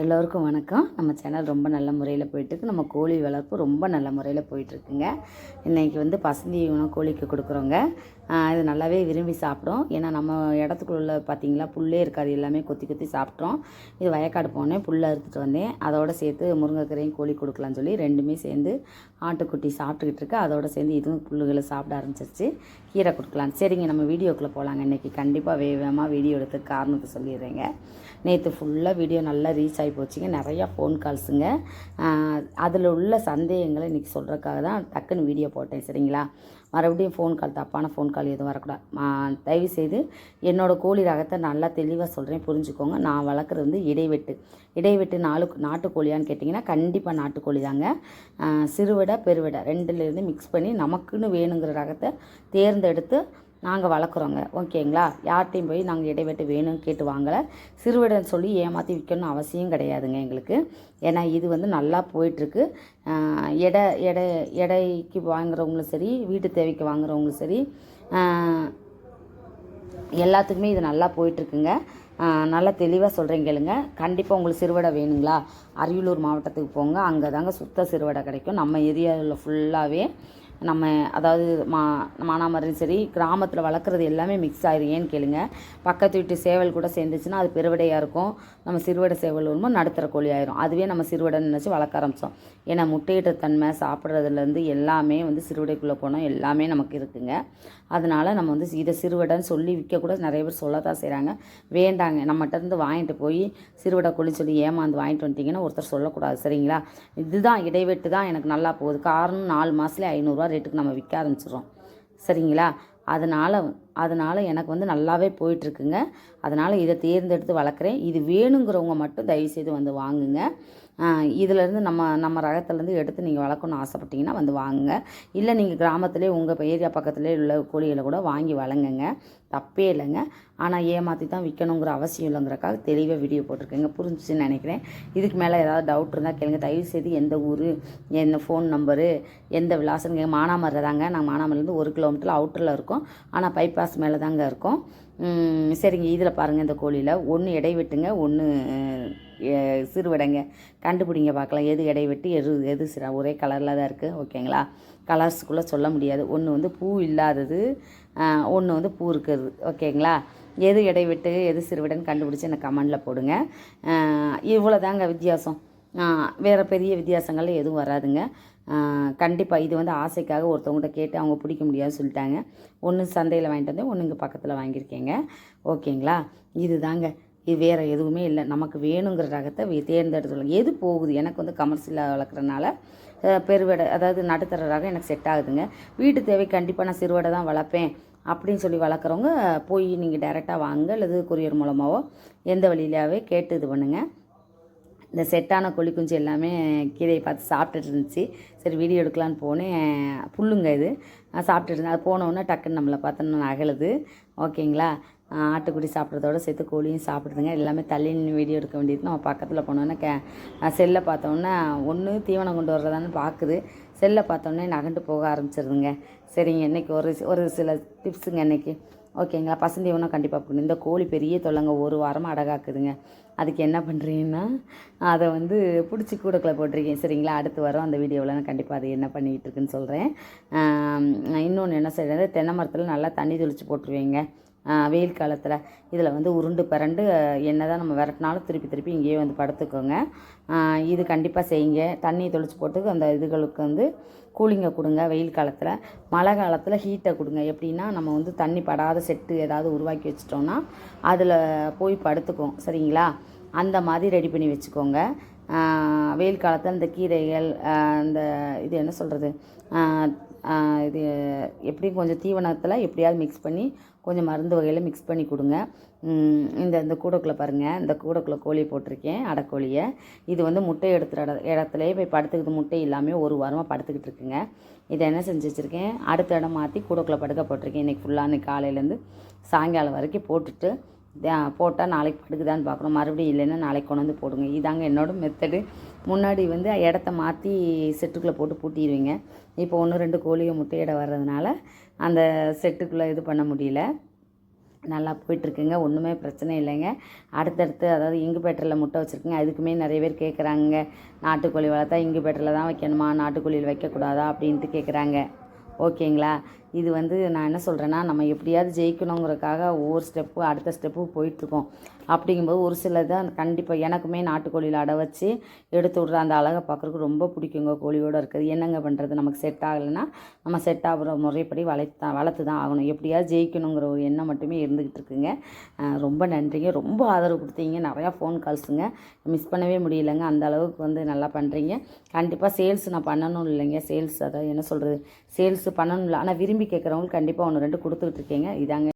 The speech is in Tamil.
எல்லோருக்கும் வணக்கம். நம்ம சேனல் ரொம்ப நல்ல முறையில் போயிட்டுருக்கு. நம்ம கோழி வளர்ப்பு ரொம்ப நல்ல முறையில் போயிட்டுருக்குங்க. இன்றைக்கி வந்து பசந்தி உணவு கோழிக்கு கொடுக்குறோங்க. இது நல்லாவே விரும்பி சாப்பிடும் ஏன்னா நம்ம இடத்துக்குள்ள பார்த்தீங்களா புல்லே இருக்காது. எல்லாமே கொத்தி கொத்தி சாப்பிட்றோம் இது வயக்காடு போனேன் புல்லை அறுத்துட்டு வந்தேன். அதோட சேர்த்து முருங்கைக்கீரையும் கோழி கொடுக்கலான்னு சொல்லி ரெண்டுமே சேர்ந்து ஆட்டுக்குட்டி சாப்பிட்டுக்கிட்டு இருக்கு. அதோட சேர்ந்து இதுவும் புல்லுகளை சாப்பிட ஆரம்பிச்சிருச்சு. கீரை கொடுக்கலாம் சரிங்க நம்ம வீடியோக்குள்ளே போகலாங்க இன்றைக்கி கண்டிப்பாக வேகமாக வீடியோ எடுத்து காரணத்தை சொல்லிடுறேங்க. நேற்று ஃபுல்லாக வீடியோ நல்லா ரீச் ஆகி போச்சுங்க. நிறையா ஃபோன் கால்ஸுங்க அதில் உள்ள சந்தேகங்களை இன்றைக்கி சொல்கிறதுக்காக தான் டக்குன்னு வீடியோ போட்டேன். சரிங்களா? மறுபடியும் ஃபோன் கால் தப்பான ஃபோன் கால் எதுவும் வரக்கூடாது. தயவு தயவுசெய்து என்னோடய கோழி ரகத்தை நல்லா தெளிவாக சொல்கிறேன் புரிஞ்சுக்கோங்க. நான் வளர்க்குறது வந்து இடைவெட்டு. இடைவெட்டு நாலு நாட்டுக்கோழியான்னு கேட்டிங்கன்னா கண்டிப்பாக நாட்டுக்கோழி தாங்க சிறுவிடை பெருவிடை ரெண்டுலேருந்து மிக்ஸ் பண்ணி நமக்குன்னு வேணுங்கிற ரகத்தை தேர்ந்தெடுத்து நாங்கள் வளர்க்குறோங்க. ஓகேங்களா? யார்கிட்டையும் போய் நாங்கள் இடைவெட்டு வேணும்னு கேட்டு வாங்கலை. சிறுவிடன் சொல்லி ஏமாற்றி விற்கணும்னு அவசியம் கிடையாதுங்க எங்களுக்கு. ஏன்னா இது வந்து நல்லா போயிட்டுருக்கு. எடை எடை எடைக்கு வாங்குறவங்களும் சரி வீட்டு தேவைக்கு வாங்குறவங்களும் சரி எல்லாத்துக்குமே இது நல்லா போயிட்டுருக்குங்க. நல்லா தெளிவாக சொல்கிறேன் கேளுங்க. கண்டிப்பாக உங்களுக்கு சிறுவடை வேணுங்களா? அரியலூர் மாவட்டத்துக்கு போங்க. அங்கே தாங்க சுத்த சிறுவடை கிடைக்கும். நம்ம ஏரியாவில் ஃபுல்லாகவே நம்ம அதாவது மா மானாமரம் சரி கிராமத்தில் வளர்க்குறது எல்லாமே மிக்ஸ் ஆயிரும் ஏன்னு கேளுங்க. பக்கத்து வீட்டு சேவல் கூட சேர்ந்துச்சுன்னா அது பெருவடையாக இருக்கும். நம்ம சிறுவடை சேவல் வரும்போது நடுத்தர கோழி ஆயிரும். அதுவே நம்ம சிறுவடை நினச்சி வளர்க்க ஆரம்பித்தோம் ஏன்னா முட்டையிட்ட தன்மை சாப்பிட்றதுலேருந்து எல்லாமே வந்து சிறுவடைக்குள்ளே போனோம் எல்லாமே நமக்கு இருக்குங்க. அதனால் நம்ம வந்து இதை சிறுவடைன்னு சொல்லி விற்கக்கூட நிறைய பேர் சொல்லத்தான் செய்கிறாங்க வேண்டாங்க நம்மகிட்ட இருந்து வாங்கிட்டு போய் சிறுவடை கோழி சொல்லி ஏமாந்து வாங்கிட்டு வந்துட்டிங்கன்னா ஒருத்தர் சொல்லக்கூடாது. சரிங்களா? இதுதான் இடைவெட்டு தான் எனக்கு நல்லா போகுது. காரணம் நாலு மாதத்துலேயே ஐநூறுரூவா ரேட்டுக்கு நம்ம விற்க ஆரம்பிச்சிடுறோம். சரிங்களா? அதனால் அதனால் எனக்கு வந்து நல்லாவே போயிட்டுருக்குங்க. அதனால் இதை தேர்ந்தெடுத்து வளர்க்குறேன். இது வேணுங்கிறவங்க மட்டும் தயவுசெய்து வந்து வாங்குங்க. இதிலேருந்து நம்ம நம்ம ரகத்துலேருந்து எடுத்து நீங்கள் வளர்க்கணும்னு ஆசைப்பட்டீங்கன்னா வந்து வாங்குங்க. இல்லை நீங்கள் கிராமத்திலே உங்கள் ஏரியா பக்கத்துலேயே உள்ள கோழிகளை கூட வாங்கி வளங்குங்க தப்பே இல்லைங்க. ஆனால் ஏமாற்றி தான் விற்கணுங்கிற அவசியம் இல்லைங்கிறக்காக தெளிவாக வீடியோ போட்டிருக்கேங்க. புரிஞ்சுச்சுன்னு நினைக்கிறேன். இதுக்கு மேலே ஏதாவது டவுட் இருந்தால் கேளுங்க. தயவு செய்து எந்த ஊர் என்ன ஃபோன் நம்பரு எந்த விலாசம்? மானாமரில் தாங்க. நாங்கள் மானாமரிலேருந்து ஒரு கிலோமீட்டர் அவுட்டரில் இருக்கோம். ஆனால் பைபாஸ் மேலே தாங்க இருக்கும் சரிங்க. இதில் பாருங்கள் இந்த கோழியில். ஒன்று எடை வெட்டுங்க ஒன்று சிறுவிடைங்க கண்டுபிடிங்க பார்க்கலாம் எது இடை வெட்டு எது எது சிற ஒரே கலரில் தான் இருக்குது ஓகேங்களா? கலர்ஸுக்குள்ளே சொல்ல முடியாது. ஒன்று வந்து பூ இல்லாதது ஒன்று வந்து பூ இருக்கிறது. ஓகேங்களா? எது இடை வெட்டு எது சிறுவிடைன்னு கண்டுபிடிச்சி எனக்கு கமெண்டில் போடுங்க. இவ்வளோ தாங்க வித்தியாசம். வேறு பெரிய வித்தியாசங்கள் எதுவும் வராதுங்க. கண்டிப்பாக இது வந்து ஆசைக்காக ஒருத்தவங்கள்ட்ட கேட்டு அவங்க பிடிக்க முடியாதுன்னு சொல்லிட்டாங்க. ஒன்று சந்தையில் வாங்கிட்டு வந்தேன் ஒன்று இங்கே பக்கத்தில் வாங்கியிருக்கேங்க. ஓகேங்களா? இது தாங்க இது வேறு எதுவுமே இல்லை. நமக்கு வேணுங்கிற ரகத்தை தேர்ந்தெடுத்து எது போகுது? எனக்கு வந்து கமர்ஷியலாக வளர்க்குறனால பெருவடை அதாவது நடுத்தர ரகம் எனக்கு செட் ஆகுதுங்க. வீட்டு தேவை கண்டிப்பாக நான் சிறுவடை தான் வளர்ப்பேன் அப்படின்னு சொல்லி வளர்க்குறவங்க போய் நீங்கள் டைரெக்டாக வாங்க அல்லது கொரியர் மூலமாகவோ எந்த வழியிலாவே கேட்டு இது பண்ணுங்கள் இந்த செட்டான கோழி குஞ்சு எல்லாமே கீரையை பார்த்து சாப்பிட்டுட்டு இருந்துச்சு. சரி வீடியோ எடுக்கலான்னு போனேன். புல்லுங்க இது. நான் சாப்பிட்டுட்டு இருந்தேன். அது போனோடனே டக்குன்னு நம்மளை பார்த்தோன்னு அகலுது. ஓகேங்களா? ஆட்டுக்குடி சாப்பிட்றதோட சேர்த்து கோழியும் சாப்பிடுதுங்க எல்லாமே தள்ளி வீடியோ எடுக்க வேண்டியது. நம்ம பக்கத்தில் போனோன்னே கே செல்லை பார்த்தோன்னே ஒன்று தீவனம் கொண்டு வர்றதான்னு பார்க்குது. செல்லை பார்த்தோன்னே நகண்டு போக ஆரம்பிச்சிருதுங்க. சரிங்க இன்றைக்கி ஒரு ஒரு சில டிப்ஸுங்க இன்றைக்கி ஓகேங்களா பசந்தீவனம் கண்டிப்பாக போடணும் இந்த கோழி பெரிய தொல்லைங்க ஒரு வாரமாக அடகாக்குதுங்க. அதுக்கு என்ன பண்ணுறீங்கன்னா அதை வந்து பிடிச்சி கூடக்குள்ள போட்டிருக்கேன் சரிங்களா? அடுத்து வரோம் அந்த வீடியோவில். நான் கண்டிப்பாக அது என்ன பண்ணிகிட்டு இருக்குன்னு சொல்கிறேன் இன்னொன்று என்ன செய்கிறது தென்னை மரத்தில் நல்லா தண்ணி தெளித்து போட்டுருவீங்க. வெயில் காலத்தில் இதில் வந்து உருண்டு பிறண்டு என்ன தான் நம்ம விரட்டினாலும் திருப்பி திருப்பி இங்கேயே வந்து படுத்துக்கோங்க. இது கண்டிப்பாக செய்யுங்க. தண்ணி தொளிச்சு போட்டு அந்த இதுகளுக்கு வந்து கூலிங்கை கொடுங்க வெயில் காலத்தில். மழை காலத்தில் ஹீட்டை கொடுங்க. எப்படின்னா நம்ம வந்து தண்ணி படாத செட்டு ஏதாவது உருவாக்கி வச்சிட்டோம்னா அதில் போய் படுத்துக்கும் சரிங்களா? அந்த மாதிரி ரெடி பண்ணி வச்சுக்கோங்க. வெயில் காலத்தில் இந்த கீரைகள் அந்த இது என்ன சொல்கிறது இது எப்படியும் கொஞ்சம் தீவனத்தில் எப்படியாவது மிக்ஸ் பண்ணி கொஞ்சம் மருந்து வகையில் மிக்ஸ் பண்ணி கொடுங்க. இந்த இந்த கூடக்குள்ளே பாருங்கள் இந்த கூடக்குள்ளே கோழி போட்டிருக்கேன் அடைக்கோழியை. இது வந்து முட்டை எடுத்துகிற இட இடத்துலையே போய் படுத்துக்கிட்டு முட்டை இல்லாமல் ஒரு வாரமாக படுத்துக்கிட்டு இருக்குங்க. இதை என்ன செஞ்சு வச்சுருக்கேன்? அடுத்த இடம் மாற்றி கூடக்குள்ளே படுக்க போட்டிருக்கேன். இன்றைக்கி ஃபுல்லாக அன்றைக்கி காலையிலேருந்து சாயங்காலம் வரைக்கும் போட்டுட்டு போட்டால் நாளைக்கு படுக்குதான்னு பார்க்கணும். மறுபடியும் இல்லைன்னா நாளைக்கு கொண்டு வந்து போடுங்க. இதாங்க என்னோட மெத்தடு முன்னாடி வந்து இடத்த மாற்றி செட்டுக்குள்ளே போட்டு பூட்டிடுவீங்க. இப்போ ஒன்று ரெண்டு கோழியை முட்டையிட வர்றதுனால அந்த செட்டுக்குள்ளே இது பண்ண முடியல. நல்லா போயிட்டுருக்குங்க. ஒன்றுமே பிரச்சனை இல்லைங்க. அடுத்தடுத்து அதாவது இங்குபேட்டரில் முட்டை வச்சுருக்குங்க. அதுக்குமே நிறைய பேர் கேட்குறாங்க நாட்டுக்கோழி வளர்த்தா இங்குபேட்டரில் தான் வைக்கணுமா? நாட்டுக்கோழியில் வைக்கக்கூடாதா? அப்படின்ட்டு கேட்குறாங்க ஓகேங்களா? இது வந்து நான் என்ன சொல்கிறேன்னா நம்ம எப்படியாவது ஜெயிக்கணுங்கிறதுக்காக ஒவ்வொரு ஸ்டெப்பு அடுத்த ஸ்டெப்பு போயிட்டுருக்கோம். அப்படிங்கும்போது ஒரு சிலர் தான் கண்டிப்பாக எனக்குமே நாட்டுக்கோழியில் அடை வச்சு எடுத்து விட்ற அந்த அழகை பார்க்குறதுக்கு ரொம்ப பிடிக்குங்க கோழியோடு இருக்குது என்னங்க பண்ணுறது நமக்கு செட் ஆகலைன்னா நம்ம செட் ஆகுற முறைப்படி வளர்த்து வளர்த்து தான் ஆகணும். எப்படியாவது ஜெயிக்கணுங்கிற ஒரு எண்ணம் மட்டுமே இருந்துக்கிட்டு இருக்குங்க. ரொம்ப நன்றிங்க. ரொம்ப ஆதரவு கொடுத்தீங்க. நிறையா ஃபோன் கால்ஸுங்க மிஸ் பண்ணவே முடியலைங்க. அந்த அளவுக்கு வந்து நல்லா பண்ணுறீங்க கண்டிப்பாக சேல்ஸ் நான் பண்ணணும் இல்லைங்க. சேல்ஸ் அதாவது என்ன சொல்கிறது சேல்ஸ் பண்ணணும் இல்லை. ஆனால் விரும்பி கேட்குறவங்களுக்கு கண்டிப்பாக ஒன்று ரெண்டு கொடுத்துக்கிட்டு இருக்கீங்க. இதாங்க